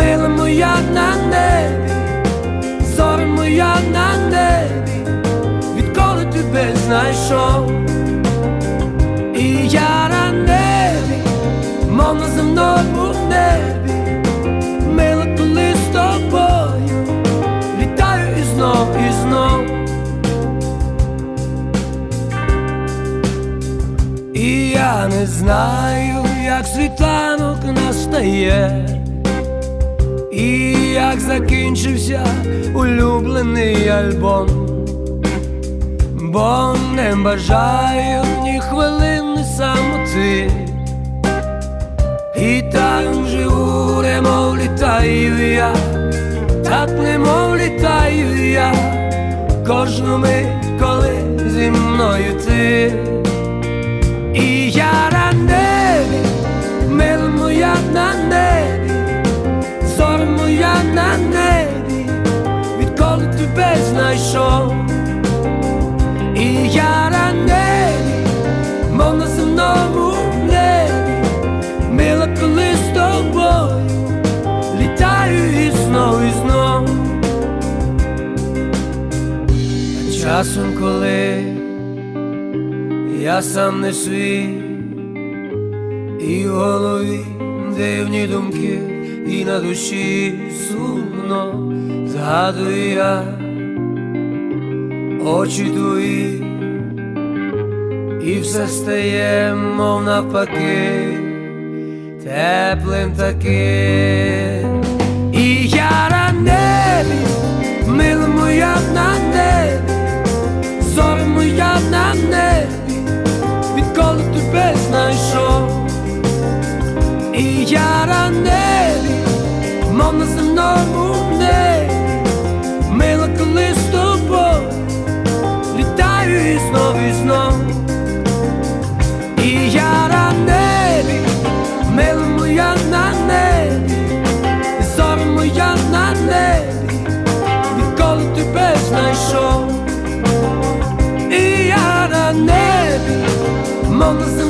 Мила моя на небі, зоря моя на небі, відколи тебе знайшов. І я на небі, мов на земному небі, мила, коли з тобою. Літаю і знов, і знов. І я не знаю, як світанок настає, і як закінчився улюблений альбом, бо не бажаю ні хвилини самоти, і так живу, немов літаю я, так немов літаю я, кожну мить, тебе знайшов. І я небі, мов на земному небі, мила, коли з тобою літаю і знов, і знов. А часом, коли я сам не свій, і в голові дивні думки, і на душі сумно згадую я очі твої, і все стає, мов навпаки, теплим таким. І я на небі, мила моя на небі, зоря моя на небі, відколи тебе знайшов. І я на мов на земному небі, мила, коли з тобою літаю і знов, і знов. І я на небі, мила моя на небі, зоря моя на небі, відколи тебе знайшов. І я на небі, мов на земному